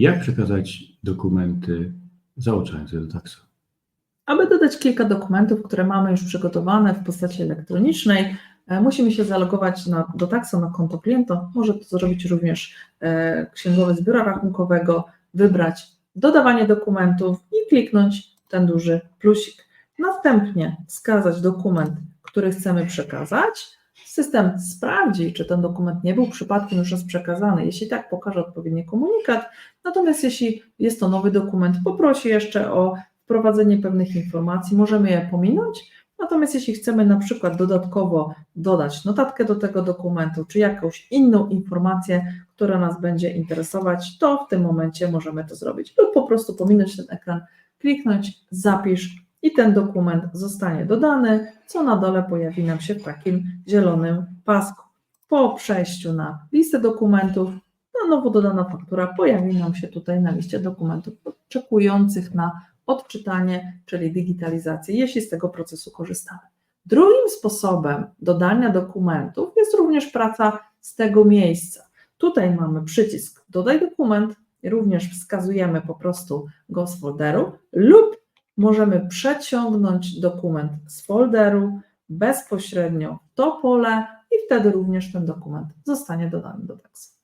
Jak przekazać dokumenty załączające do taksu? Aby dodać kilka dokumentów, które mamy już przygotowane w postaci elektronicznej, e, musimy się zalogować na, do Taxo na konto klienta. Może to zrobić również e, księgowy z biura rachunkowego, wybrać dodawanie dokumentów i kliknąć ten duży plusik. Następnie wskazać dokument, który chcemy przekazać. System sprawdzi, czy ten dokument nie był przypadkiem już raz przekazany. Jeśli tak, pokaże odpowiedni komunikat. Natomiast jeśli jest to nowy dokument, poprosi jeszcze o wprowadzenie pewnych informacji, możemy je pominąć. Natomiast jeśli chcemy na przykład dodatkowo dodać notatkę do tego dokumentu, czy jakąś inną informację, która nas będzie interesować, to w tym momencie możemy to zrobić. Lub po prostu pominąć ten ekran, kliknąć zapisz i ten dokument zostanie dodany, co na dole pojawi nam się w takim zielonym pasku. Po przejściu na listę dokumentów, ta nowo dodana faktura pojawi nam się tutaj na liście dokumentów oczekujących na odczytanie, czyli digitalizację, jeśli z tego procesu korzystamy. Drugim sposobem dodania dokumentów jest również praca z tego miejsca. Tutaj mamy przycisk Dodaj dokument, również wskazujemy po prostu go z folderu, lub możemy przeciągnąć dokument z folderu bezpośrednio w to pole i wtedy również ten dokument zostanie dodany do tekstu.